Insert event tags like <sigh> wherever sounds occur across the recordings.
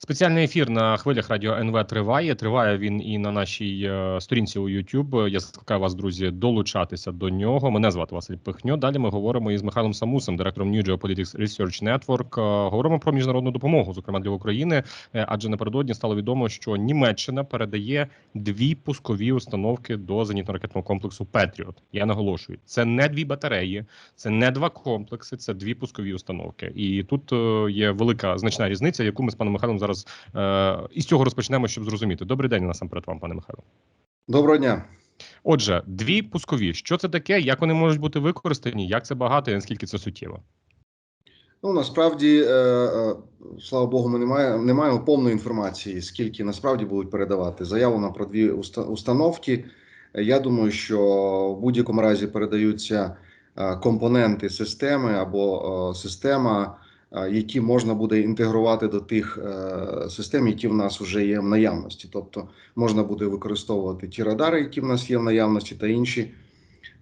Спеціальний ефір на хвилях радіо НВ триває. Триває він і на нашій е, сторінці у YouTube. Я закликаю вас, друзі, долучатися до нього. Мене звати Василь Пихньо. Далі ми говоримо із Михайлом Самусом, директором New Geopolitics Research Network. Е, Говоримо про міжнародну допомогу, зокрема для України. Е, Адже напередодні стало відомо, що Німеччина передає дві пускові установки до зенітно-ракетного комплексу Петріот. Я наголошую, це не дві батареї, це не два комплекси, це дві пускові установки. І тут є велика значна різниця, яку ми з паном Михайлом зараз е, із цього розпочнемо, щоб зрозуміти. Добрий день насамперед вам, пане Михайло. Доброго дня. Отже, дві пускові. Що це таке? Як вони можуть бути використані? Як це багато і наскільки це суттєво? Ну насправді, е, е, слава Богу, ми не маємо, не маємо повної інформації, скільки насправді будуть передавати. Заявлено про дві уста- установки. Я думаю, що в будь-якому разі передаються е, компоненти системи або система, які можна буде інтегрувати до тих е, систем, які в нас вже є в наявності. Тобто можна буде використовувати ті радари, які в нас є в наявності, та інші.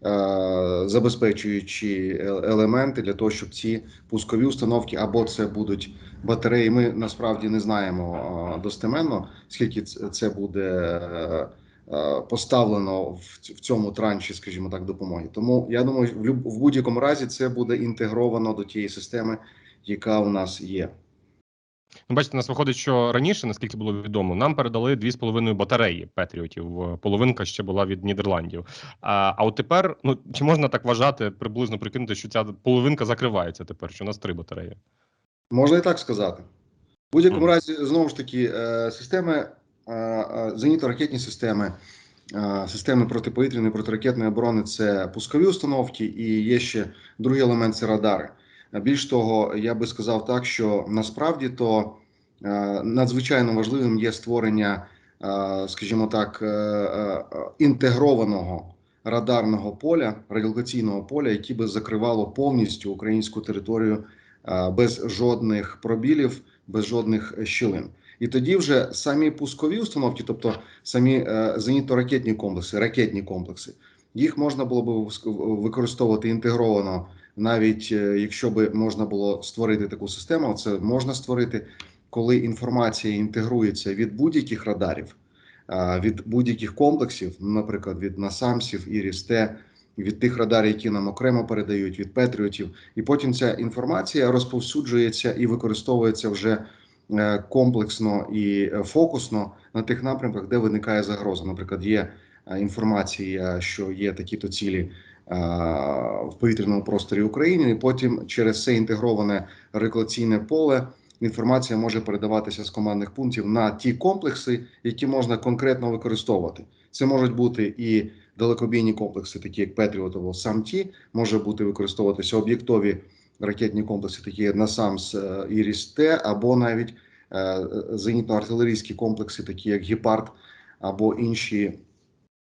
е, Забезпечуючі е- елементи для того, щоб ці пускові установки або це будуть батареї. Ми насправді не знаємо е, достеменно, скільки це буде е, е, поставлено в цьому транші, скажімо так, допомоги. Тому я думаю, в будь-якому разі це буде інтегровано до тієї системи, яка у нас є. Ну, бачите, у нас виходить, що раніше, наскільки було відомо, нам передали дві з половиною батареї Петріотів. Половинка ще була від Нідерландів. А, а от тепер, ну чи можна так вважати, приблизно прикинути, що ця половинка закривається тепер, що у нас три батареї? Можна і так сказати. В будь-якому разі, знову ж таки, е, системи, е, е, зенітно-ракетні системи, системи протиповітряної протиракетної оборони це пускові установки, і є ще другий елемент це радари. Е, Більш того, я би сказав так, що насправді то е, надзвичайно важливим є створення, е, скажімо так, інтегрованого радарного поля, радіолокаційного поля, яке би закривало повністю українську територію без жодних пробілів, без жодних щілин. І тоді вже самі пускові установки, тобто самі зенітно-ракетні комплекси, ракетні комплекси, їх можна було б використовувати інтегровано, навіть е, якщо би можна було створити таку систему, це можна створити, коли інформація інтегрується від будь-яких радарів, від будь-яких комплексів, наприклад, від насамсів, ІРІС-Т, від тих радарів, які нам окремо передають, від Петріотів, і потім ця інформація розповсюджується і використовується вже е, комплексно і е, фокусно на тих напрямках, де виникає загроза. Наприклад, є інформація, що є такі-то цілі в повітряному просторі України, і потім через це інтегроване рекламаційне поле. Інформація може передаватися з командних пунктів на ті комплекси, які можна конкретно використовувати. Це можуть бути і далекобійні комплекси, такі як Петріот або САМТі, може бути використовуватися об'єктові ракетні комплекси, такі як НАСАМС е, Іріс-Т, або навіть е, зенітно-артилерійські комплекси, такі як Гепард, або інші,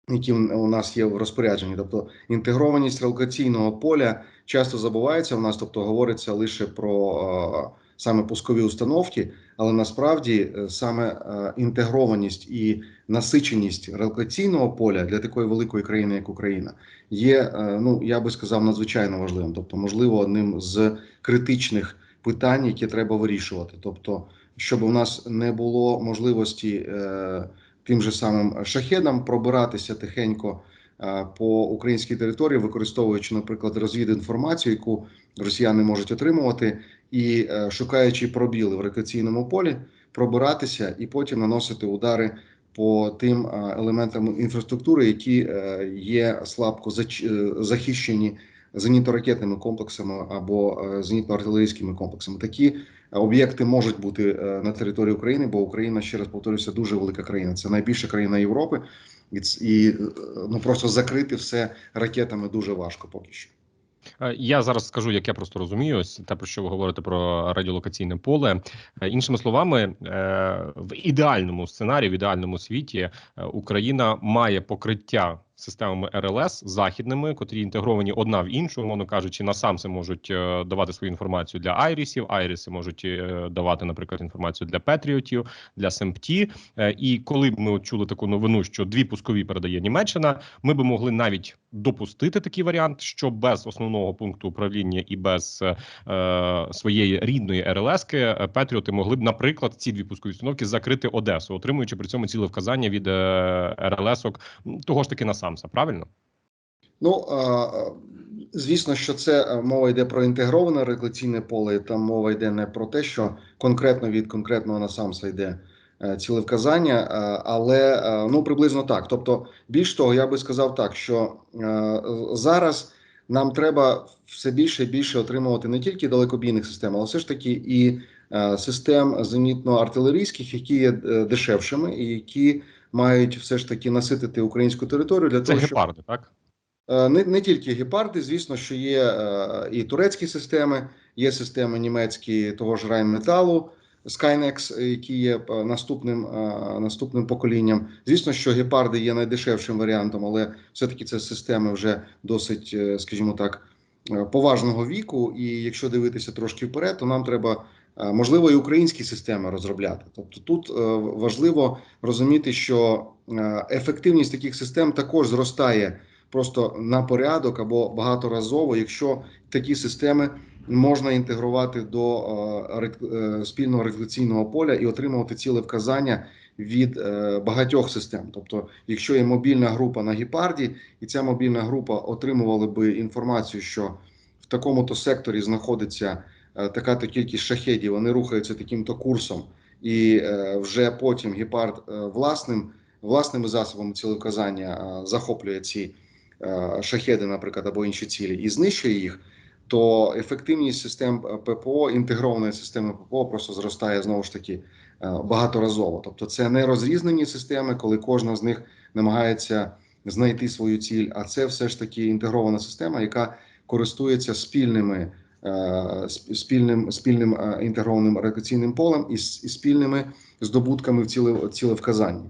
які у нас є в розпорядженні. Тобто інтегрованість релокаційного поля часто забувається в нас, тобто говориться лише про е, саме пускові установки, але насправді е, саме е, інтегрованість і насиченість релокаційного поля для такої великої країни, як Україна, є, ну я би сказав, надзвичайно важливим, тобто, можливо, одним з критичних питань, які треба вирішувати. Тобто, щоб у нас не було можливості е, тим же самим шахедам пробиратися тихенько е, по українській території, використовуючи, наприклад, розвідінформацію, яку росіяни можуть отримувати, і е, шукаючи пробіли в рекреаційному полі, пробиратися і потім наносити удари по тим е, елементам інфраструктури, які є слабко захищені зенітно-ракетними комплексами або е, зенітно-артилерійськими комплексами. Такі е, об'єкти можуть бути е, на території України, бо Україна ще раз повторюся, дуже велика країна. Це найбільша країна Європи, і, ну просто закрити все ракетами дуже важко поки що. Я зараз скажу, як я просто розумію, ось те, про що ви говорите про радіолокаційне поле. Іншими словами, в ідеальному сценарії, в ідеальному світі, Україна має покриття системами РЛС західними, котрі інтегровані одна в іншу, умовно кажучи, на самси можуть е, давати свою інформацію для айрісів. Айріси можуть е, давати, наприклад, інформацію для Петріотів, для СМПТ. Е, І коли б ми чули таку новину, що дві пускові передає Німеччина, ми би могли навіть допустити такий варіант, що без основного пункту управління і без е, своєї рідної РЛСки е, Петріоти могли б, наприклад, ці дві пускові установки закрити Одесу, отримуючи при цьому ціле вказання від е, РЛСок того ж таки на самса. Правильно? Ну а, звісно, що це е, мова йде про інтегроване регуляційне поле. Там мова йде не про те, що конкретно від конкретного насамса йде е, ціле вказання, е, але е, ну приблизно так. Тобто, більш того, я би сказав так, що зараз нам треба все більше і більше отримувати не тільки далекобійних систем, але все ж таки і систем зенітно-артилерійських, які є дешевшими і які мають все ж таки наситити українську територію для Це того, щоб гепарди, так? Не, не тільки гепарди, звісно, що є е, і турецькі системи, є системи німецькі того ж Райнметалу, Skynex, е, які є е, наступним, е, наступним поколінням. Звісно, що гепарди є найдешевшим варіантом, але все-таки це системи вже досить, скажімо так, поважного віку. І якщо дивитися трошки вперед, то нам треба. Можливо, і українські системи розробляти. Тобто тут важливо розуміти, що ефективність таких систем також зростає просто на порядок або багаторазово, якщо такі системи можна інтегрувати до е, е, спільного регуляційного поля і отримувати ціле вказання від е, багатьох систем. Тобто, якщо є мобільна група на гепарді, і ця мобільна група отримувала би інформацію, що в такому-то секторі знаходиться е, така-то кількість шахедів, вони рухаються таким-то курсом, і вже потім гепард е, власним власними засобами цілевказання захоплює ці шахеди, наприклад, або інші цілі, і знищує їх, то ефективність систем е, ППО, інтегрованої системи ППО просто зростає знову ж таки е, багаторазово. Тобто, це не розрізнені системи, коли кожна з них намагається знайти свою ціль, а це все ж таки інтегрована система, яка користується спільними. е, Спільним спільним інтегрованим рекреаційним полем і, спільними здобутками в ціле, цілевказанні.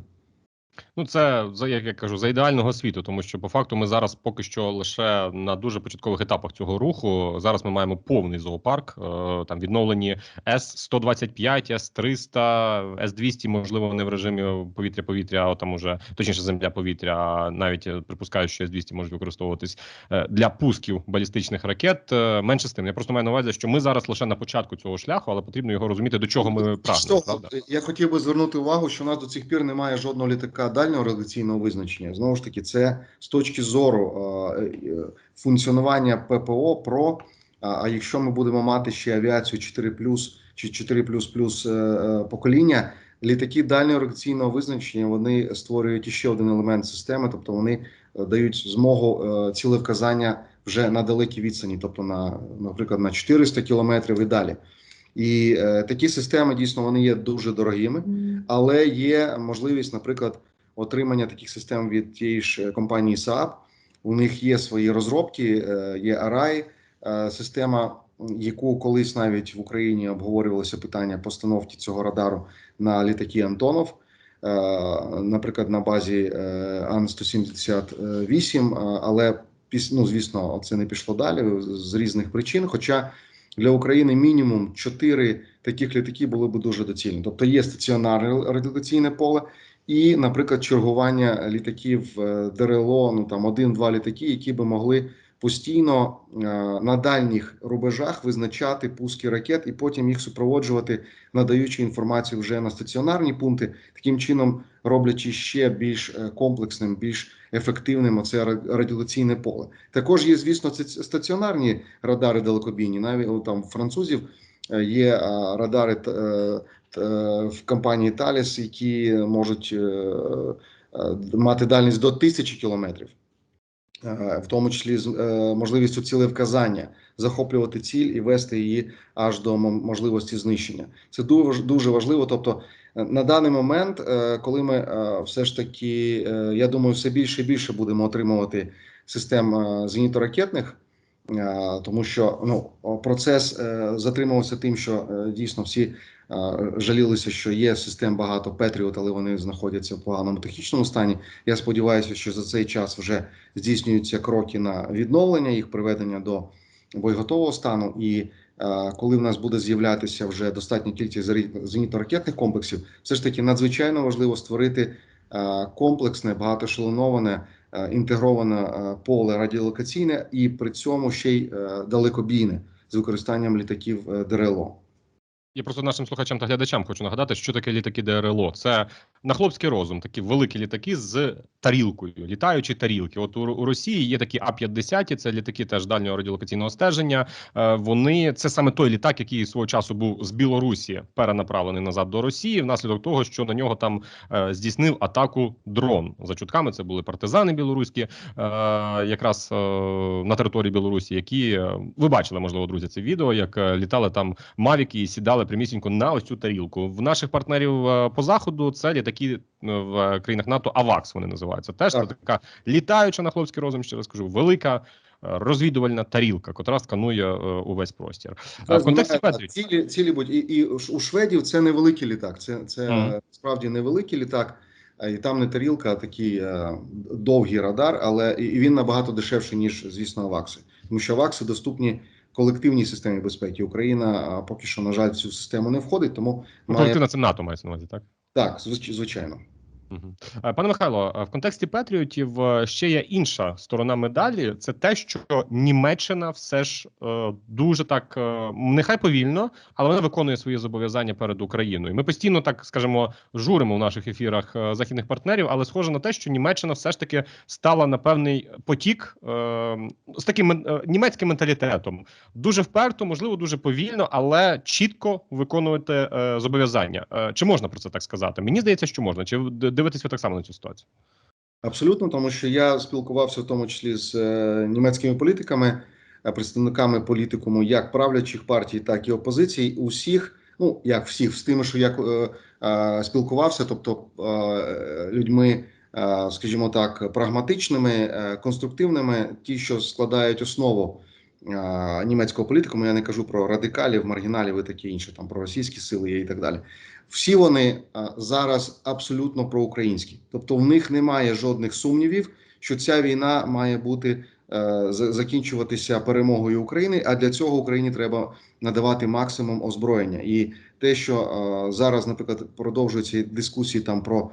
Ну, це за як я кажу, за ідеального світу, тому що по факту ми зараз поки що лише на дуже початкових етапах цього руху. Зараз ми маємо повний зоопарк. е, Там відновлені С 125 С 300 С 200 можливо, не в режимі повітря-повітря, а там уже точніше земля-повітря. а Навіть е, припускаю, що С 200 можуть використовуватись е, для пусків балістичних ракет. Менше з тим. Я просто маю на увазі, що ми зараз лише на початку цього шляху, але потрібно його розуміти, до чого ми прагнемо. Правда? Я хотів би звернути увагу, що у нас до цих пір немає жодного літака дальнього радіаційного визначення. Знову ж таки, це з точки зору е, е, функціонування ППО ПРО. А, якщо ми будемо мати ще авіацію 4 чи 4 е, покоління, літаки дальнього радіаційного визначення вони створюють іще один елемент системи, тобто вони дають змогу цілевказання вже на далекій відстані, тобто на, наприклад, на 400 кілометрів і далі. І е, такі системи дійсно вони є дуже дорогими, але є можливість, наприклад, отримання таких систем від тієї ж компанії Saab. У них є свої розробки, е, є Arai, е, система, яку колись навіть в Україні обговорювалося питання постановки цього радару на літаки Антонов. е, Наприклад, на базі е, Ан-178, е, але піс- ну, звісно, це не пішло далі з різних причин. Хоча для України мінімум 4 таких літаки були б дуже доцільні. Тобто є стаціонарне радіаційне поле, і, наприклад, чергування літаків е, ДРЛО, ну там один-два літаки, які би могли постійно е, на дальніх рубежах визначати пуски ракет і потім їх супроводжувати, надаючи інформацію вже на стаціонарні пункти, таким чином роблячи ще більш е, комплексним, більш ефективним оце ра- радіаційне поле. Також є, звісно, стаціонарні радари далекобійні. Навіть там французів є радари т- е, т- е, в компанії Thales, які можуть е, е, мати дальність до тисячі кілометрів. Е, В тому числі з е, можливістю цілевказання, захоплювати ціль і вести її аж до можливості знищення. Це дуже важливо. Тобто, е, на даний момент, е, коли ми е, все ж таки, е, я думаю, все більше і більше будемо отримувати систем е, зенітно-ракетних Е, тому що ну процес е, затримувався тим, що е, дійсно всі е, жалілися, що є систем багато Петріот, але вони знаходяться в поганому технічному стані. Я сподіваюся, що за цей час вже здійснюються кроки на відновлення їх приведення до боєготового стану. І е, коли в нас буде з'являтися вже достатня кількість зенітно- зенітно-ракетних комплексів, все ж таки надзвичайно важливо створити е, комплексне, багатошеленоване, е, інтегроване е, поле радіолокаційне і при цьому ще й е, далекобійне з використанням літаків е, ДРЛО. Я просто нашим слухачам та глядачам хочу нагадати, що таке літаки ДРЛО. Це на хлопський розум, такі великі літаки з тарілкою, літаючі тарілки. От у, у Росії є такі А-50, це літаки теж дальнього радіолокаційного стеження. Е, вони це саме той літак, який свого часу був з Білорусі перенаправлений назад до Росії, внаслідок того, що на нього там е, здійснив атаку дрон. За чутками це були партизани білоруські, е, якраз на території Білорусі, які ви бачили, можливо, друзі, це відео, як літали там мавіки і сідали прямісінько на ось цю тарілку. В наших партнерів по заходу це літаки е, в країнах НАТО АВАКС. Вони називаються. Теж це така літаюча на хлопський розум. Ще раз кажу, велика. е, Розвідувальна тарілка, котра сканує е, увесь простір. А в контексті Петрі цілі, цілі будь і, і у шведів це невеликий літак. Це, це е, справді невеликий літак, і там не тарілка, а такий е, довгий радар, але і він набагато дешевший, ніж, звісно, авакси. Тому що авакси доступні колективній системі безпеки. Україна а, поки що, на жаль, в цю систему не входить, тому ну, має колективна це НАТО мається на увазі, так? Так, звич- звичайно. Е, Пане Михайло, е, в контексті Петріотів е, ще є інша сторона медалі. Це те, що Німеччина все ж дуже так нехай повільно, але вона виконує свої зобов'язання перед Україною. Ми постійно так скажемо журимо в наших ефірах західних партнерів, але схоже на те, що Німеччина все ж таки стала на певний потік з таким німецьким менталітетом. Дуже вперто, можливо, дуже повільно, але чітко виконувати зобов'язання. Чи можна про це так сказати? Мені здається, що можна. Чи дивитесь ви так само на цю ситуацію? Абсолютно, тому що я спілкувався в тому числі з е, німецькими політиками, е, представниками політикуму як правлячих партій, так і опозиції. Усіх, ну як всіх, з тими, що я е, е, спілкувався, тобто е, людьми, е, скажімо так, прагматичними, е, конструктивними, ті, що складають основу е, німецького політикуму. Я не кажу про радикалів, маргіналів і таке інше, там про російські сили і так далі. Всі вони а, зараз абсолютно проукраїнські, тобто в них немає жодних сумнівів, що ця війна має бути е, закінчуватися перемогою України. А для цього Україні треба надавати максимум озброєння. І те, що е, зараз, наприклад, продовжуються дискусії там про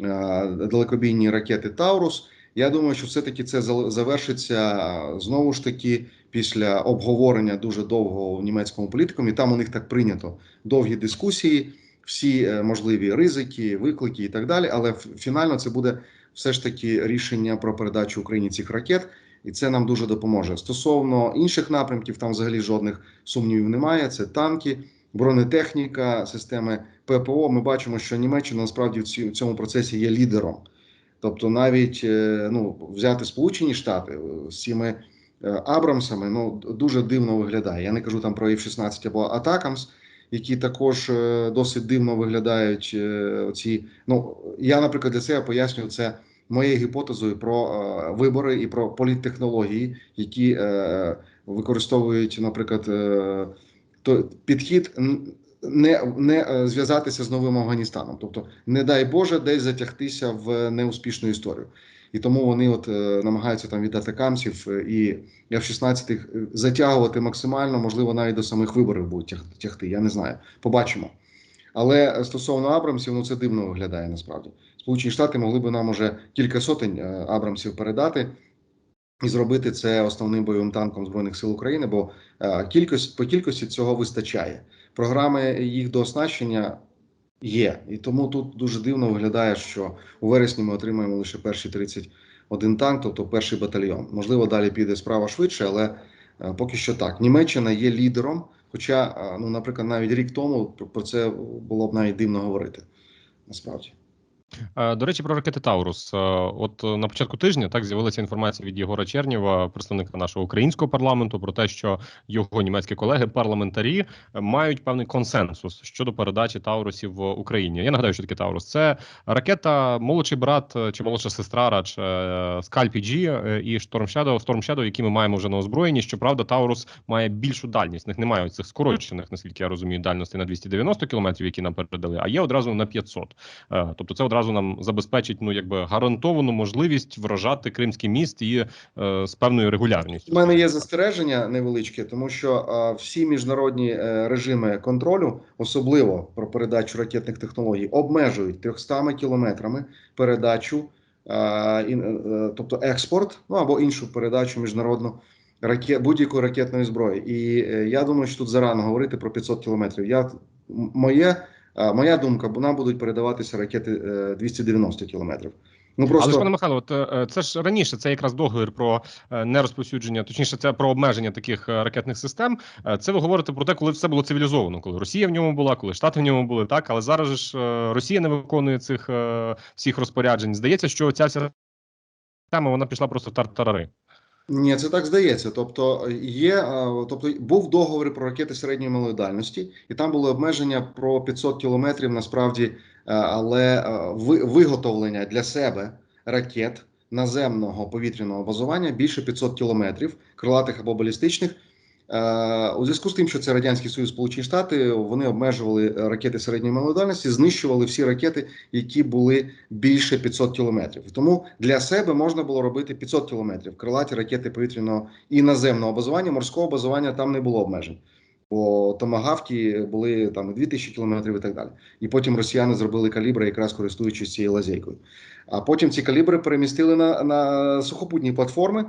е, далекобійні ракети Таурус. Я думаю, що все-таки це завершиться е, знову ж таки після обговорення дуже довго в німецькому політикумі. Там у них так прийнято довгі дискусії всі е, можливі ризики, виклики і так далі. Але фінально це буде все ж таки рішення про передачу Україні цих ракет, і це нам дуже допоможе. Стосовно інших напрямків, там взагалі жодних сумнівів немає. Це танки, бронетехніка, системи ППО. Ми бачимо, що Німеччина насправді в цьому процесі є лідером. Тобто, навіть е, ну взяти Сполучені Штати е, з цими Абрамсами, ну дуже дивно виглядає. Я не кажу там про F-16 або Атакамс, які також е, досить дивно виглядають. е, Ці ну я, наприклад, для себе пояснюю це моєю гіпотезою про е, вибори і про політтехнології, які використовують, наприклад, то підхід не, не зв'язатися з новим Афганістаном, тобто, не дай Боже, десь затягтися в неуспішну історію. І тому вони от е, намагаються там від атакамців е, і F-16 затягувати максимально, можливо, навіть до самих виборів будуть тягти. Я не знаю. Побачимо. Але стосовно Абрамсів, ну це дивно виглядає насправді. Сполучені Штати могли би нам уже кілька сотень е, Абрамсів передати і зробити це основним бойовим танком збройних сил України, бо е, кількість по кількості цього вистачає. Програми їх дооснащення є, і тому тут дуже дивно виглядає, що у вересні ми отримаємо лише перші 31 танк, тобто перший батальйон. Можливо, далі піде справа швидше, але е, поки що так. Німеччина є лідером. Хоча, е, ну, наприклад, навіть рік тому про- про це було б навіть дивно говорити. Насправді. Е, До речі, про ракети Таурус. Е, От е, на початку тижня так з'явилася інформація від Єгора Чернєва, представника нашого українського парламенту, про те, що його німецькі колеги, парламентарі, е, мають певний консенсус щодо передачі Таурусів в Україні. Я нагадаю, що таке Таурус. Це ракета, молодший брат чи молодша сестра е, Скальпі G і Storm Shadow, Storm Shadow, які ми маємо вже на озброєнні. Щоправда, Таурус має більшу дальність. В них немає цих скорочених, наскільки я розумію, дальностей на 290 кілометрів, які нам передали, а є одразу на 500. Е, Тобто, це одразу нам забезпечить ну якби гарантовану можливість вражати Кримський міст і е, з певною регулярністю. У мене є застереження невеличке, тому що а, всі міжнародні е, режими контролю, особливо про передачу ракетних технологій, обмежують 300 кілометрами передачу, а, і, е, тобто експорт, ну або іншу передачу міжнародну ракет будь-якої ракетної зброї. І е, я думаю, що тут зарано говорити про 500 кілометрів. Я моє. А, Моя думка, бо нам будуть передаватися ракети е, 290 кілометрів. Ну просто Але ж пане Михайло, от, е, це ж раніше це якраз договір про е, нерозповсюдження, точніше, це про обмеження таких е, ракетних систем. Е, Це ви говорите про те, коли все було цивілізовано, коли Росія в ньому була, коли Штати в ньому були, так але зараз ж е, Росія не виконує цих е, всіх розпоряджень. Здається, що ця вся тема вона пішла просто в тартарари. Ні, це так здається. Тобто є, тобто був договір про ракети середньої малої дальності, і там були обмеження про 500 кілометрів. Насправді, але виготовлення для себе ракет наземного повітряного базування більше 500 кілометрів, крилатих або балістичних. Е, У зв'язку з тим, що це радянський союз, Сполучені Штати, вони обмежували ракети середньої малої дальності, знищували всі ракети, які були більше 500 кілометрів. Тому для себе можна було робити 500 кілометрів. Крилаті ракети повітряного і наземного базування, морського базування там не було обмежень. Бо томагавки були там і 2000 кілометрів і так далі. І потім росіяни зробили калібри, якраз користуючись цією лазейкою. А потім ці калібри перемістили на, на сухопутні платформи.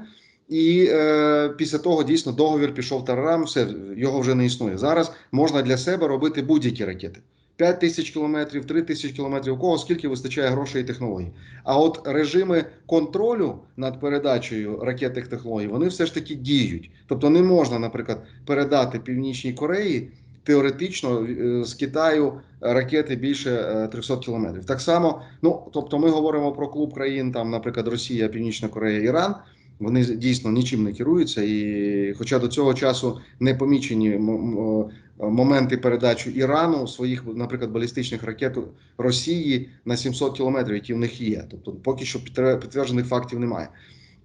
І е, після того дійсно договір пішов тарарам, все його вже не існує. Зараз можна для себе робити будь-які ракети: 5 тисяч кілометрів, 3 тисячі кілометрів. У кого скільки вистачає грошей і технологій. А от режими контролю над передачею ракетних технологій вони все ж таки діють. Тобто, не можна, наприклад, передати Північній Кореї теоретично е, з Китаю ракети більше е, 300 кілометрів. Так само, ну тобто, ми говоримо про клуб країн, там, наприклад, Росія, Північна Корея, Іран. Вони дійсно нічим не керуються, і хоча до цього часу не помічені моменти передачі Ірану своїх, наприклад, балістичних ракет Росії на 700 кілометрів, які в них є. Тобто, поки що підтверджених фактів немає.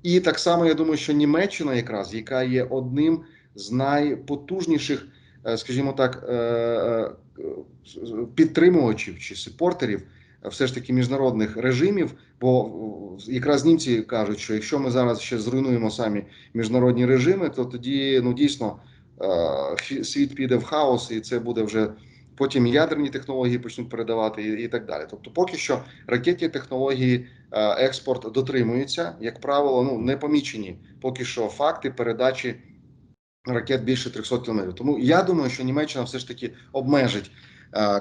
І так само я думаю, що Німеччина, якраз яка є одним з найпотужніших, е, скажімо так, е, е, підтримувачів чи супортерів все ж таки міжнародних режимів. Бо е, якраз німці кажуть, що якщо ми зараз ще зруйнуємо самі міжнародні режими, то тоді ну дійсно е, світ піде в хаос, і це буде вже потім ядерні технології почнуть передавати, і, і так далі. Тобто, поки що ракетні технології е, експорт дотримується, як правило, ну не помічені поки що факти передачі ракет більше 300 кілометрів. Тому я думаю, що Німеччина все ж таки обмежить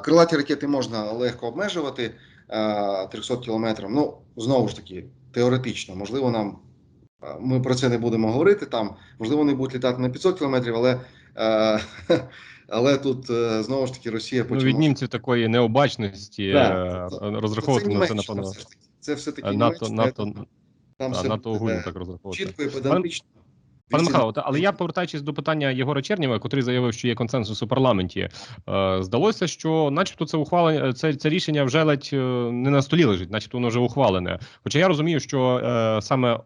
крилаті ракети можна легко обмежувати 300 кілометрів. Ну знову ж таки, теоретично, можливо, нам е, ми про це не будемо говорити. Там можливо вони будуть літати на 500 кілометрів, але е, <laughs> але тут е, знову ж таки Росія Ну від німців такої необачності Так, е, це- розраховувати на це напевно. Це все таки е, НАТО, НАТО, там а, все НАТО буде так розраховувати. чітко і педантично. Пане Михайло, але я повертаючись до питання Єгора Чернєва, котрий заявив, що є консенсус у парламенті. Е, здалося, що, начебто, це ухвалення, це, це рішення вже ледь е, не на столі лежить, начебто воно вже ухвалене. Хоча я розумію, що е, саме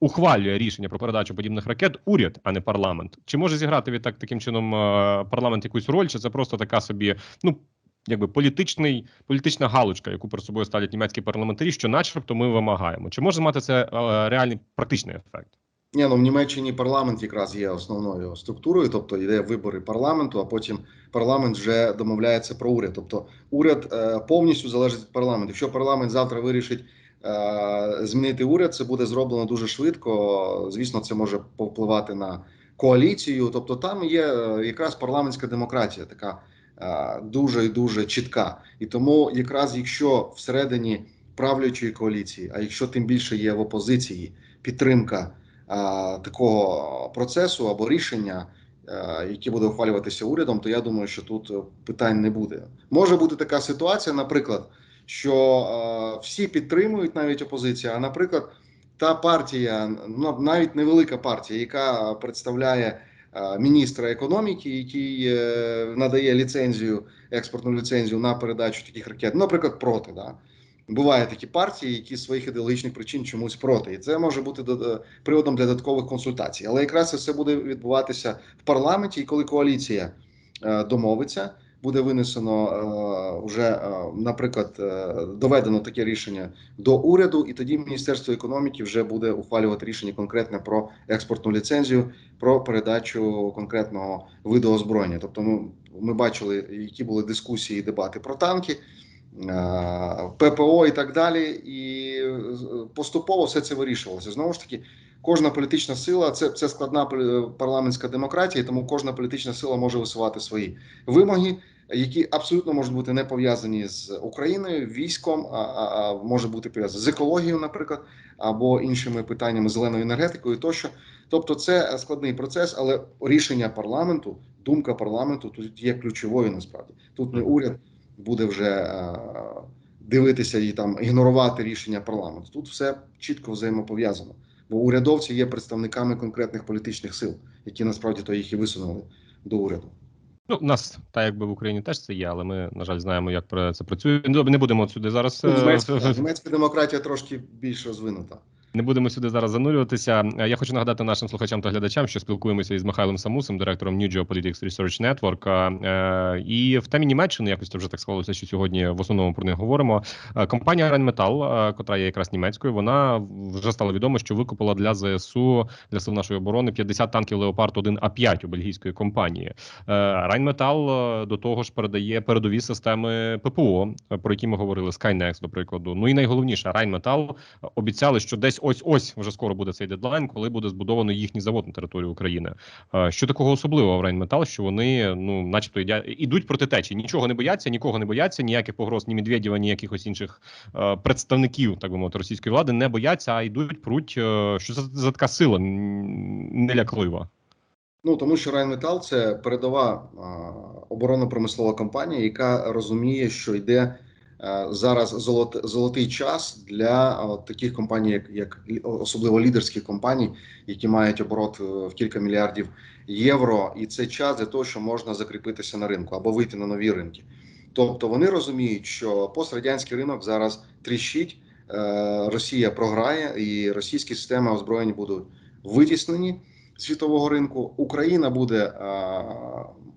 ухвалює рішення про передачу подібних ракет уряд, а не парламент. Чи може зіграти відтак таким чином парламент якусь роль, чи це просто така собі, ну. Якби політичний політична галочка, яку перед собою ставлять німецькі парламентарі, що, начебто, ми вимагаємо, чи може мати це реальний практичний ефект? Ні, ну в Німеччині парламент якраз є основною структурою, тобто йде вибори парламенту, а потім парламент вже домовляється про уряд. Тобто уряд е, повністю залежить від парламенту. Якщо парламент завтра вирішить е, змінити уряд, це буде зроблено дуже швидко. Звісно, це може повпливати на коаліцію. Тобто, там є е, якраз парламентська демократія, така е, дуже і дуже чітка. І тому, якраз якщо всередині правлячої коаліції, а якщо тим більше є в опозиції підтримка такого процесу або рішення, а, яке буде ухвалюватися урядом, то я думаю, що тут е, питань не буде. Може бути така ситуація, наприклад, що е, всі підтримують навіть опозиція. А наприклад, та партія, ну навіть невелика партія, яка представляє е, міністра економіки, який е, надає ліцензію, експортну ліцензію на передачу таких ракет, наприклад, проти. Да? Буває такі партії, які з своїх ідеологічних причин чомусь проти, і це може бути до- приводом для додаткових консультацій. Але якраз це все буде відбуватися в парламенті, і коли коаліція е, домовиться, буде винесено е, вже, е, наприклад, доведено таке рішення до уряду, і тоді Міністерство економіки вже буде ухвалювати рішення конкретне про експортну ліцензію, про передачу конкретного виду озброєння. Тобто, ми, ми бачили, які були дискусії і дебати про танки. Е, ППО і так далі, і е, поступово все це вирішувалося. Знову ж таки, кожна політична сила це, це складна парламентська демократія, тому кожна політична сила може висувати свої вимоги, які абсолютно можуть бути не пов'язані з Україною, військом, а, а, а може бути пов'язані з екологією, наприклад, або іншими питаннями зеленою енергетикою, тощо. Тобто, це складний процес, але рішення парламенту, думка парламенту тут є ключовою насправді. Тут не уряд буде вже е, дивитися і там ігнорувати рішення парламенту. Тут все чітко взаємопов'язано. Бо урядовці є представниками конкретних політичних сил, які насправді то їх і висунули до уряду. Ну, у нас так якби в Україні теж це є, але ми, на жаль, знаємо, як про це працює. Ну, Не будемо сюди зараз е, німецька демократія трошки більш розвинута. Не будемо сюди зараз занурюватися. Е, Я хочу нагадати нашим слухачам та глядачам, що спілкуємося із Михайлом Самусом, директором New Geopolitics Research Network. Е, І в темі Німеччини якось це вже так склалося, що сьогодні в основному про них говоримо. Е, Компанія Rheinmetall, е, котра є якраз німецькою, вона вже стало відомо, що викупила для ЗСУ для сил нашої оборони 50 танків Леопард 1 А 5 у бельгійської компанії. Е, Rheinmetall е, до того ж передає передові системи ППО, е, про які ми говорили Skynex, до прикладу. Ну і найголовніше, Rheinmetall обіцяли, що десь ось ось вже скоро буде цей дедлайн, коли буде збудовано їхній завод на території України. Е, Що такого особливого в Rheinmetall, що вони, ну, начебто, ідуть проти течії, нічого не бояться, нікого не бояться, ніяких погроз, ні Медведєва, ні якихось інших е, представників, так би мовити, російської влади не бояться, а йдуть пруть. е, Що це за така сила неляклива? Ну тому що Rheinmetall – це передова оборонно-промислова компанія, яка розуміє, що йде зараз золот, золотий час для от таких компаній, як, як особливо лідерських компаній, які мають оборот е, в кілька мільярдів євро, і це час для того, що можна закріпитися на ринку або вийти на нові ринки. Тобто вони розуміють, що пострадянський ринок зараз тріщить, е, Росія програє, і російські системи озброєнь будуть витіснені світового ринку. Україна буде е,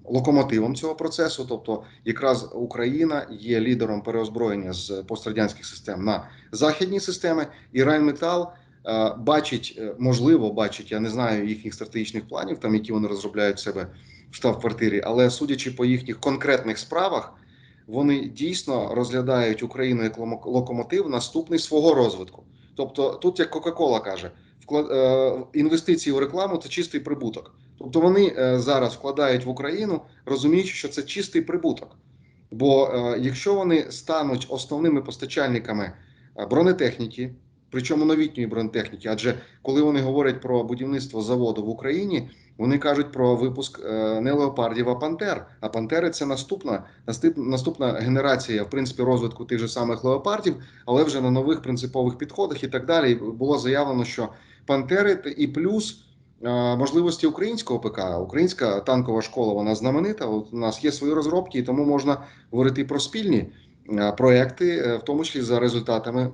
локомотивом цього процесу. Тобто, якраз Україна є лідером переозброєння з пострадянських систем на західні системи, і Rheinmetall е, бачить, е, можливо, бачить, я не знаю їхніх стратегічних планів, там які вони розробляють в себе в штаб-квартирі, але судячи по їхніх конкретних справах. Вони дійсно розглядають Україну як локомотив наступний свого розвитку. Тобто, тут як Кока-Кола каже, інвестиції в рекламу це чистий прибуток. Тобто вони е, зараз вкладають в Україну, розуміючи, що це чистий прибуток. Бо е, якщо вони стануть основними постачальниками е, бронетехніки, причому новітньої бронетехніки, адже коли вони говорять про будівництво заводу в Україні, вони кажуть про випуск е, не леопардів, а пантер. А пантери це наступна наступна генерація, в принципі, розвитку тих же самих леопардів, але вже на нових принципових підходах і так далі. Було заявлено, що пантери і плюс е, можливості українського ПК. Українська танкова школа вона знаменита. От у нас є свої розробки, і тому можна говорити про спільні е, проекти, е, в тому числі за результатами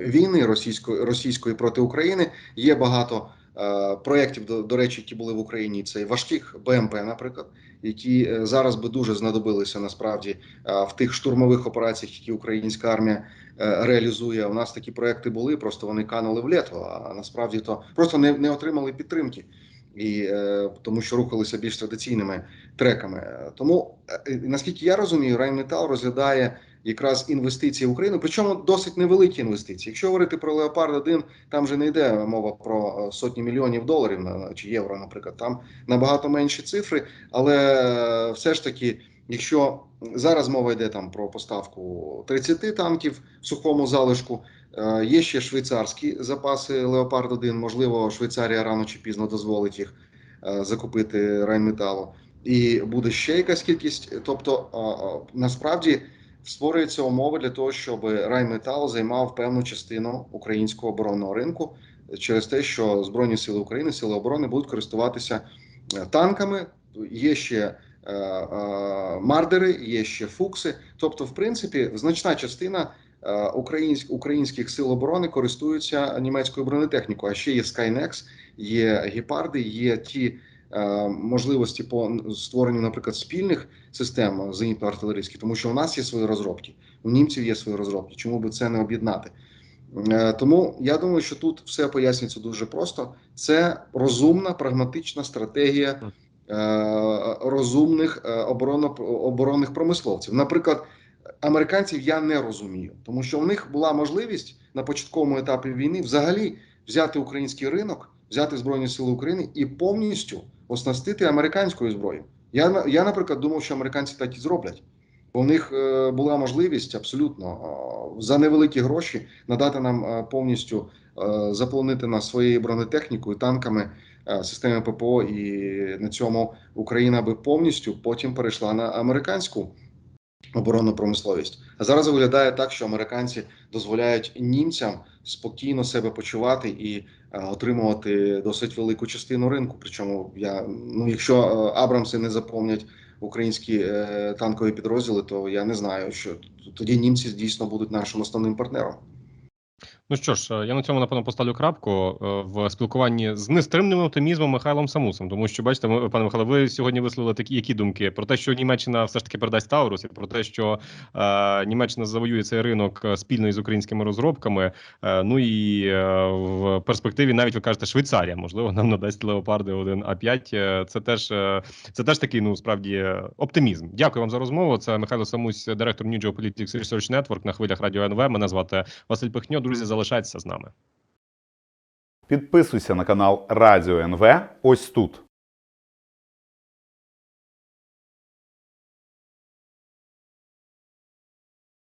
війни російської російської проти України. Є багато проєктів, до, до речі, які були в Україні. Це важких БМП, наприклад, які е, зараз би дуже знадобилися насправді е, в тих штурмових операціях, які українська армія е, реалізує. У нас такі проекти були, просто вони канули в лето, а насправді то просто не, не отримали підтримки. І е, тому, що рухалися більш традиційними треками. Е, Тому е, наскільки я розумію, Rheinmetall розглядає якраз інвестиції в Україну, причому досить невеликі інвестиції. Якщо говорити про Леопард 1 там вже не йде мова про е, сотні мільйонів доларів чи євро, наприклад. Там набагато менші цифри, але е, все ж таки, якщо зараз мова йде там про поставку 30 танків в сухому залишку. е, Є ще швейцарські запаси Леопард 1 Можливо, Швейцарія рано чи пізно дозволить їх закупити Райнметалу. І буде ще якась кількість. Тобто, насправді створюються умови для того, щоб Райметал займав певну частину українського оборонного ринку через те, що Збройні сили України, сили оборони будуть користуватися е, танками. Є ще е, е, мардери, є ще фукси. Тобто, в принципі, значна частина українськ, українських сил оборони користуються німецькою бронетехнікою. А ще є Skynex, є гепарди, є ті можливості по створенню, наприклад, спільних систем зенітно-артилерійських, тому що у нас є свої розробки, у німців є свої розробки. Чому би це не об'єднати? Е, Тому я думаю, що тут все пояснюється дуже просто. Це розумна, прагматична стратегія е, розумних е, оборонно, оборонних промисловців. Наприклад, американців я не розумію, тому що у них була можливість на початковому етапі війни взагалі взяти український ринок, взяти збройні сили України і повністю оснастити американською зброєю. Я я, наприклад, думав, що американці так і зроблять. В них е, була можливість абсолютно е, за невеликі гроші надати нам е, повністю заповнити нас своєю бронетехнікою, танками, системами ППО, і на цьому Україна би повністю потім перейшла на американську оборонну промисловість. А зараз виглядає так, що американці дозволяють німцям спокійно себе почувати і отримувати досить велику частину ринку. Причому я ну, якщо е, Абрамси не заповнять українські е, танкові підрозділи, то я не знаю, що тоді німці дійсно будуть нашим основним партнером. Ну що ж, е, я на цьому напевно поставлю крапку е, в спілкуванні з нестримним оптимізмом Михайлом Самусом. Тому що бачите, ми, пане Михайло, ви сьогодні висловили такі які думки про те, що Німеччина все ж таки передасть Таурус, і про те, що е, Німеччина завоює цей ринок е, спільно із українськими розробками. Е, ну і е, в перспективі навіть ви кажете, Швейцарія можливо нам надасть леопарди 1 а 5 Е, Це теж це теж такий ну справді оптимізм. Дякую вам за розмову. Це Михайло Самусь, директор New Geopolitics Research Network на хвилях радіо НВ. Мене звати Василь Пихньо. Друзі, залишайтеся з нами. Підписуйся на канал Радіо НВ ось тут.